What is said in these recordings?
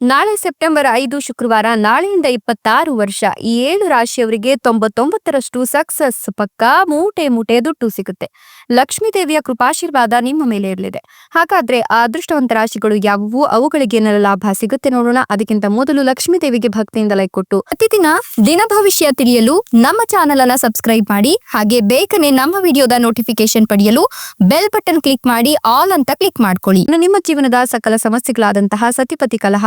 ನಾಳೆ ಸೆಪ್ಟೆಂಬರ್ ಐದು ಶುಕ್ರವಾರ, ನಾಳೆಯಿಂದ ಇಪ್ಪತ್ತಾರು ವರ್ಷ, ಈ ಏಳು ರಾಶಿಯವರಿಗೆ ತೊಂಬತ್ತೊಂಬತ್ತರಷ್ಟು ಸಕ್ಸಸ್ ಪಕ್ಕ ಮೂಟೆ ಮೂಟೆ ದುಡ್ಡು ಸಿಗುತ್ತೆ. ಲಕ್ಷ್ಮೀ ದೇವಿಯ ಕೃಪಾಶೀರ್ವಾದ ನಿಮ್ಮ ಮೇಲೆ ಇರಲಿದೆ. ಹಾಗಾದ್ರೆ ಆ ಅದೃಷ್ಟವಂತ ರಾಶಿಗಳು ಯಾವುವು? ಅವುಗಳಿಗೆ ಏನೆಲ್ಲ ಲಾಭ ಸಿಗುತ್ತೆ ನೋಡೋಣ. ಅದಕ್ಕಿಂತ ಮೊದಲು ಲಕ್ಷ್ಮೀ ದೇವಿಗೆ ಭಕ್ತಿಯಿಂದ ಲೈಕ್ ಕೊಟ್ಟು, ಪ್ರತಿದಿನ ದಿನ ಭವಿಷ್ಯ ತಿಳಿಯಲು ನಮ್ಮ ಚಾನೆಲ್ ಅನ್ನ ಸಬ್ಸ್ಕ್ರೈಬ್ ಮಾಡಿ, ಹಾಗೆ ಬೇಗನೆ ನಮ್ಮ ವಿಡಿಯೋದ ನೋಟಿಫಿಕೇಶನ್ ಪಡೆಯಲು ಬೆಲ್ ಬಟನ್ ಕ್ಲಿಕ್ ಮಾಡಿ, ಆಲ್ ಅಂತ ಕ್ಲಿಕ್ ಮಾಡ್ಕೊಳ್ಳಿ. ನಿಮ್ಮ ಜೀವನದ ಸಕಲ ಸಮಸ್ಯೆಗಳಾದಂತಹ ಸತಿಪತಿ ಕಲಹ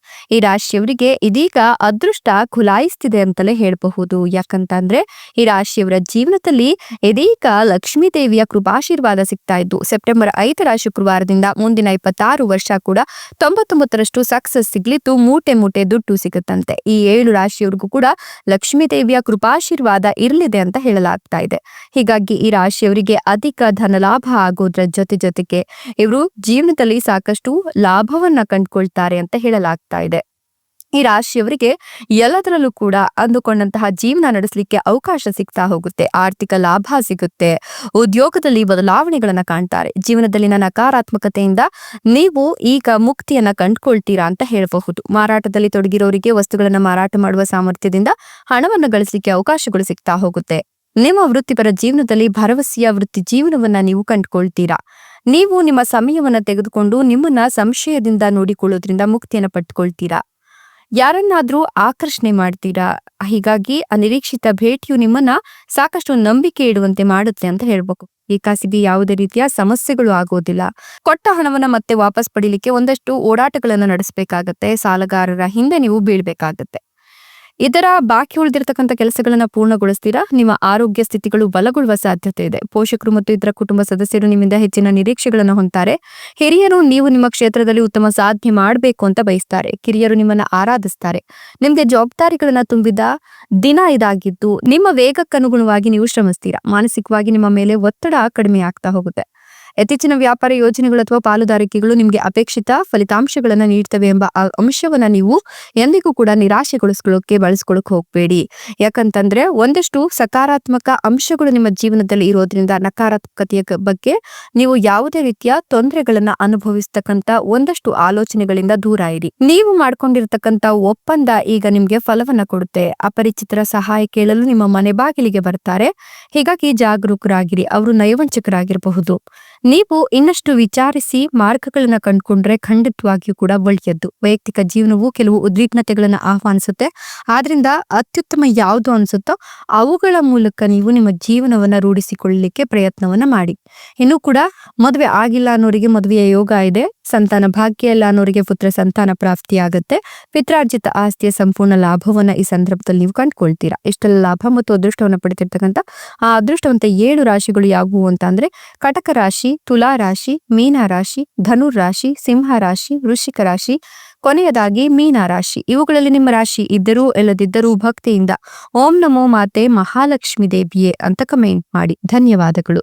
ಈ ರಾಶಿಯವರಿಗೆ ಇದೀಗ ಅದೃಷ್ಟ ಖುಲಾಯಿಸ್ತಿದೆ ಅಂತಲೇ ಹೇಳಬಹುದು. ಯಾಕಂತಂದ್ರೆ ಈ ರಾಶಿಯವರ ಜೀವನದಲ್ಲಿ ಇದೀಗ ಲಕ್ಷ್ಮೀ ದೇವಿಯ ಕೃಪಾಶೀರ್ವಾದ ಸಿಗ್ತಾ ಇದ್ದು, ಸೆಪ್ಟೆಂಬರ್ ಐದರ ಶುಕ್ರವಾರದಿಂದ ಮುಂದಿನ ಇಪ್ಪತ್ತಾರು ವರ್ಷ ಕೂಡ ತೊಂಬತ್ತೊಂಬತ್ತರಷ್ಟು ಸಕ್ಸಸ್ ಸಿಗ್ಲಿದ್ದು, ಮೂಟೆ ಮೂಟೆ ದುಡ್ಡು ಸಿಗುತ್ತಂತೆ. ಈ ಏಳು ರಾಶಿಯವರಿಗೂ ಕೂಡ ಲಕ್ಷ್ಮೀ ದೇವಿಯ ಕೃಪಾಶೀರ್ವಾದ ಇರಲಿದೆ ಅಂತ ಹೇಳಲಾಗ್ತಾ ಇದೆ. ಹೀಗಾಗಿ ಈ ರಾಶಿಯವರಿಗೆ ಅಧಿಕ ಧನ ಲಾಭ ಆಗೋದ್ರ ಜೊತೆ ಜೊತೆಗೆ ಇವರು ಜೀವನದಲ್ಲಿ ಸಾಕಷ್ಟು ಲಾಭವನ್ನ ಕಂಡುಕೊಳ್ತಾರೆ ಅಂತ ಹೇಳಲಾಗ್ತಾ ಇದೆ. ಈ ರಾಶಿಯವರಿಗೆ ಎಲ್ಲದರಲ್ಲೂ ಕೂಡ ಅಂದುಕೊಂಡಂತಹ ಜೀವನ ನಡೆಸಲಿಕ್ಕೆ ಅವಕಾಶ ಸಿಗ್ತಾ ಹೋಗುತ್ತೆ. ಆರ್ಥಿಕ ಲಾಭ ಸಿಗುತ್ತೆ. ಉದ್ಯೋಗದಲ್ಲಿ ಬದಲಾವಣೆಗಳನ್ನ ಕಾಣ್ತಾರೆ. ಜೀವನದಲ್ಲಿನ ನಕಾರಾತ್ಮಕತೆಯಿಂದ ನೀವು ಈಗ ಮುಕ್ತಿಯನ್ನ ಕಂಡುಕೊಳ್ತೀರಾ ಅಂತ ಹೇಳಬಹುದು. ಮಾರಾಟದಲ್ಲಿ ತೊಡಗಿರೋರಿಗೆ ವಸ್ತುಗಳನ್ನ ಮಾರಾಟ ಮಾಡುವ ಸಾಮರ್ಥ್ಯದಿಂದ ಹಣವನ್ನು ಗಳಿಸಲಿಕ್ಕೆ ಅವಕಾಶಗಳು ಸಿಗ್ತಾ ಹೋಗುತ್ತೆ. ನಿಮ್ಮ ವೃತ್ತಿಪರ ಜೀವನದಲ್ಲಿ ಭರವಸೆಯ ವೃತ್ತಿ ಜೀವನವನ್ನ ನೀವು ಕಂಡುಕೊಳ್ತೀರಾ? ನೀವು ನಿಮ್ಮ ಸಮಯವನ್ನು ತೆಗೆದುಕೊಂಡು ನಿಮ್ಮನ್ನ ಸಂಶಯದಿಂದ ನೋಡಿಕೊಳ್ಳೋದ್ರಿಂದ ಮುಕ್ತಿಯನ್ನು ಪಟ್ಕೊಳ್ತೀರಾ ಯಾರನ್ನಾದ್ರೂ ಆಕರ್ಷಣೆ ಮಾಡ್ತೀರಾ? ಹೀಗಾಗಿ ಅನಿರೀಕ್ಷಿತ ಭೇಟಿಯು ನಿಮ್ಮನ್ನ ಸಾಕಷ್ಟು ನಂಬಿಕೆ ಇಡುವಂತೆ ಮಾಡುತ್ತೆ ಅಂತ ಹೇಳ್ಬೇಕು. ಈ ಯಾವುದೇ ರೀತಿಯ ಸಮಸ್ಯೆಗಳು ಆಗೋದಿಲ್ಲ. ಕೊಟ್ಟ ಹಣವನ್ನ ಮತ್ತೆ ವಾಪಸ್ ಪಡಿಲಿಕ್ಕೆ ಒಂದಷ್ಟು ಓಡಾಟಗಳನ್ನು ನಡೆಸಬೇಕಾಗತ್ತೆ. ಸಾಲಗಾರರ ಹಿಂದೆ ನೀವು ಬೀಳ್ಬೇಕಾಗತ್ತೆ. ಇದರ ಬಾಕಿ ಉಳಿದಿರತಕ್ಕಂಥ ಕೆಲಸಗಳನ್ನ ಪೂರ್ಣಗೊಳಿಸ್ತೀರಾ? ನಿಮ್ಮ ಆರೋಗ್ಯ ಸ್ಥಿತಿಗಳು ಬಲಗೊಳ್ಳುವ ಸಾಧ್ಯತೆ ಇದೆ. ಪೋಷಕರು ಮತ್ತು ಇತರ ಕುಟುಂಬ ಸದಸ್ಯರು ನಿಮ್ಮಿಂದ ಹೆಚ್ಚಿನ ನಿರೀಕ್ಷೆಗಳನ್ನು ಹೊಂತಾರೆ ಹಿರಿಯರು ನೀವು ನಿಮ್ಮ ಕ್ಷೇತ್ರದಲ್ಲಿ ಉತ್ತಮ ಸಾಧನೆ ಮಾಡಬೇಕು ಅಂತ ಬಯಸ್ತಾರೆ. ಕಿರಿಯರು ನಿಮ್ಮನ್ನ ಆರಾಧಿಸ್ತಾರೆ. ನಿಮ್ಗೆ ಜವಾಬ್ದಾರಿಗಳನ್ನ ತುಂಬಿದ ದಿನ ಇದಾಗಿದ್ದು ನಿಮ್ಮ ವೇಗಕ್ಕನುಗುಣವಾಗಿ ನೀವು ಶ್ರಮಿಸ್ತೀರಾ? ಮಾನಸಿಕವಾಗಿ ನಿಮ್ಮ ಮೇಲೆ ಒತ್ತಡ ಕಡಿಮೆ ಆಗ್ತಾ ಹೋಗುತ್ತೆ. ಇತ್ತೀಚಿನ ವ್ಯಾಪಾರ ಯೋಜನೆಗಳು ಅಥವಾ ಪಾಲುದಾರಿಕೆಗಳು ನಿಮಗೆ ಅಪೇಕ್ಷಿತ ಫಲಿತಾಂಶಗಳನ್ನು ನೀಡ್ತವೆ ಎಂಬ ಅಂಶವನ್ನ ನೀವು ಎಂದಿಗೂ ಕೂಡ ನಿರಾಶೆಗೊಳಿಸ್ಕೊಳ್ಳೋಕೆ ಬಳಸ್ಕೊಳಕ್ ಹೋಗಬೇಡಿ. ಯಾಕಂತಂದ್ರೆ ಒಂದಷ್ಟು ಸಕಾರಾತ್ಮಕ ಅಂಶಗಳು ನಿಮ್ಮ ಜೀವನದಲ್ಲಿ ಇರೋದ್ರಿಂದ ನಕಾರಾತ್ಮಕತೆಯ ಬಗ್ಗೆ ನೀವು ಯಾವುದೇ ರೀತಿಯ ತೊಂದರೆಗಳನ್ನ ಅನುಭವಿಸ್ತಕ್ಕಂತ ಒಂದಷ್ಟು ಆಲೋಚನೆಗಳಿಂದ ದೂರ ಇರಿ. ನೀವು ಮಾಡ್ಕೊಂಡಿರ್ತಕ್ಕಂತ ಒಪ್ಪಂದ ಈಗ ನಿಮ್ಗೆ ಫಲವನ್ನ ಕೊಡುತ್ತೆ. ಅಪರಿಚಿತರ ಸಹಾಯ ಕೇಳಲು ನಿಮ್ಮ ಮನೆ ಬಾಗಿಲಿಗೆ ಬರ್ತಾರೆ. ಹೀಗಾಗಿ ಜಾಗರೂಕರಾಗಿರಿ. ಅವರು ನಯವಂಚಕರಾಗಿರಬಹುದು ನೀವು ಇನ್ನಷ್ಟು ವಿಚಾರಿಸಿ ಮಾರ್ಗಗಳನ್ನು ಕಂಡುಕೊಂಡ್ರೆ ಖಂಡಿತವಾಗಿಯೂ ಕೂಡ ಒಳ್ಳೆಯದ್ದು. ವೈಯಕ್ತಿಕ ಜೀವನವು ಕೆಲವು ಉದ್ವಿಗ್ನತೆಗಳನ್ನು ಆಹ್ವಾನಿಸುತ್ತೆ. ಆದ್ರಿಂದ ಅತ್ಯುತ್ತಮ ಯಾವುದು ಅನ್ಸುತ್ತೋ ಅವುಗಳ ಮೂಲಕ ನೀವು ನಿಮ್ಮ ಜೀವನವನ್ನ ರೂಢಿಸಿಕೊಳ್ಳಲಿಕ್ಕೆ ಪ್ರಯತ್ನವನ್ನ ಮಾಡಿ. ಇನ್ನು ಕೂಡ ಮದುವೆ ಆಗಿಲ್ಲ ಅನ್ನೋರಿಗೆ ಮದುವೆಯ ಯೋಗ ಇದೆ. ಸಂತಾನ ಭಾಗ್ಯ ಎಲ್ಲ ಅನ್ನೋರಿಗೆ ಪುತ್ರ ಸಂತಾನ ಪ್ರಾಪ್ತಿ ಆಗುತ್ತೆ ಪಿತ್ರಾರ್ಜಿತ ಆಸ್ತಿಯ ಸಂಪೂರ್ಣ ಲಾಭವನ್ನ ಈ ಸಂದರ್ಭದಲ್ಲಿ ನೀವು ಕಂಡುಕೊಳ್ತೀರಾ. ಇಷ್ಟೆಲ್ಲ ಲಾಭ ಮತ್ತು ಅದೃಷ್ಟವನ್ನು ಪಡೆದಿರ್ತಕ್ಕಂಥ, ಆ ಅದೃಷ್ಟವಂತ ಏಳು ರಾಶಿಗಳು ಯಾವುವು ಅಂತ ಅಂದ್ರೆ, ಕಟಕ ರಾಶಿ, ತುಲಾ ರಾಶಿ, ಮೀನ ರಾಶಿ, ಧನುರ್ ರಾಶಿ, ಸಿಂಹ ರಾಶಿ, ವೃಶ್ಚಿಕ ರಾಶಿ, ಕೊನೆಯದಾಗಿ ಮೀನ ರಾಶಿ. ಇವುಗಳಲ್ಲಿ ನಿಮ್ಮ ರಾಶಿ ಇದ್ದರೂ ಇಲ್ಲದಿದ್ದರೂ ಭಕ್ತಿಯಿಂದ ಓಂ ನಮೋ ಮಾತೆ ಮಹಾಲಕ್ಷ್ಮಿ ದೇವಿಯೇ ಅಂತ ಕಮೆಂಟ್ ಮಾಡಿ. ಧನ್ಯವಾದಗಳು.